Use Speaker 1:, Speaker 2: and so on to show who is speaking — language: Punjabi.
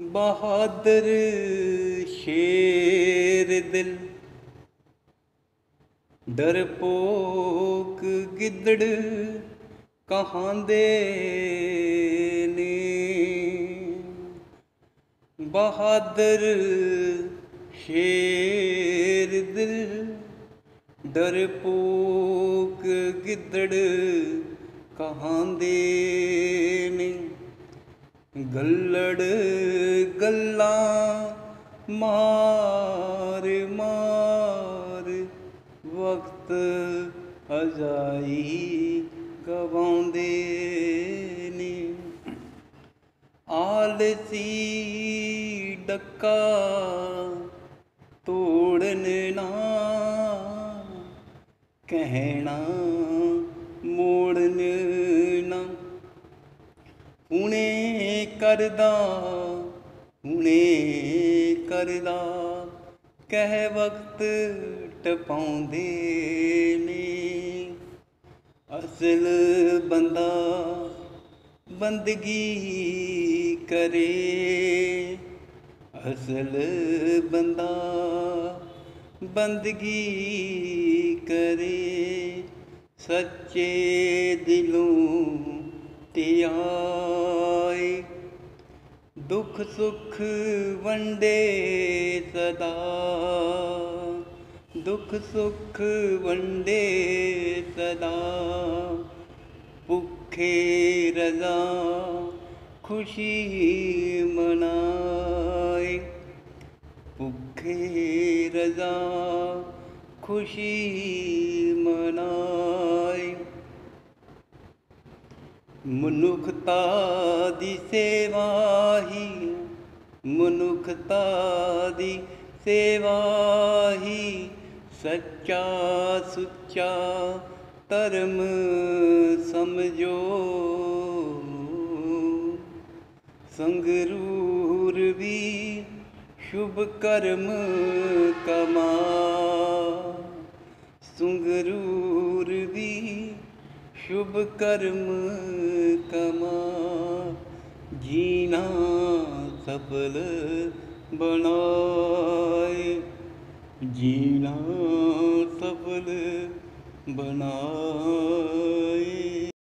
Speaker 1: ਬਹਾਦਰ ਸ਼ੇਰ ਦਿਲ। ਡਰਪੋਕ ਗਿੱਦੜ ਕਹਾਂਦੇ ਨੇ। ਬਹਾਦਰ ਸ਼ੇਰ ਦਿਲ ਡਰਪੋਕ ਗਿੱਦੜ ਕਹਾਂਦੇ ਨੇ ਗੱਲੜ ਗੱਲਾਂ ਮਾਰ ਮਾਰ ਵਕਤ ਹਜ਼ਾਈ ਗਵਾਉਂਦੇ ਨੇ। ਆਲਸੀ ਡੱਕਾ ਤੋੜਨ ਨਾ ਕਹਿਣਾ ਮੋੜਨ ਨਾ। ਹੁਣੇ ਕਰਦਾ, ਹੁਣੇ ਕਰਦਾ। ਕਹਿ ਵਕਤ ਟਪਾਉਂਦੇ ਨੇ। ਅਸਲ ਬੰਦਾ ਬੰਦਗੀ ਕਰੇ। ਅਸਲ ਬੰਦਾ ਬੰਦਗੀ ਕਰੇ। ਸੱਚੇ ਦਿਲੋਂ ਤੇ दुख सुख वंदे सदा। दुख सुख वंदे सदा। भुखे रजा, खुशी मनाए। भुखे रजा, खुशी मनाए। ਮਨੁੱਖਤਾ ਦੀ ਸੇਵਾ ਹੀ ਮਨੁੱਖਤਾ ਦੀ ਸੇਵਾ ਹੀ ਸੱਚਾ ਸੁੱਚਾ ਧਰਮ ਸਮਝੋ ਸੰਗਰੂਰ ਵੀ ਸ਼ੁਭ ਕਰਮ ਕਮਾ ਸੰਗਰੂਰ ਵੀ ਸ਼ੁਭ ਕਰਮ कमा जीना सफल बनाए। जीना सफल बनाए।